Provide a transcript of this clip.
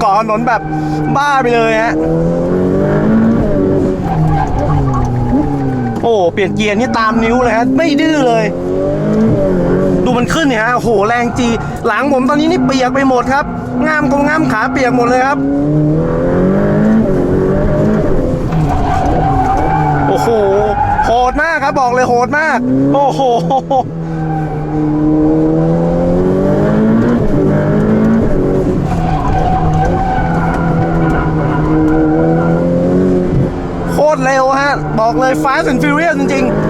เกาะถนนแบบบ้าไปเลยฮะโอ้เปลี่ยนเกียร์นี่ตามนิ้วเลยฮะไม่ดื้อเลย ดูมันขึ้นเนี่ยฮะโอ้โหแรงจี หลังผมตอนนี้นี่เปียกไปหมดครับง่ามกงง่ามขาเปียกหมดเลยครับโอ้โหโหดมากครับบอกเลยโหดมาก โอ้โห โคตร เร็วฮะ บอกเลย Fast and Furious จริงๆ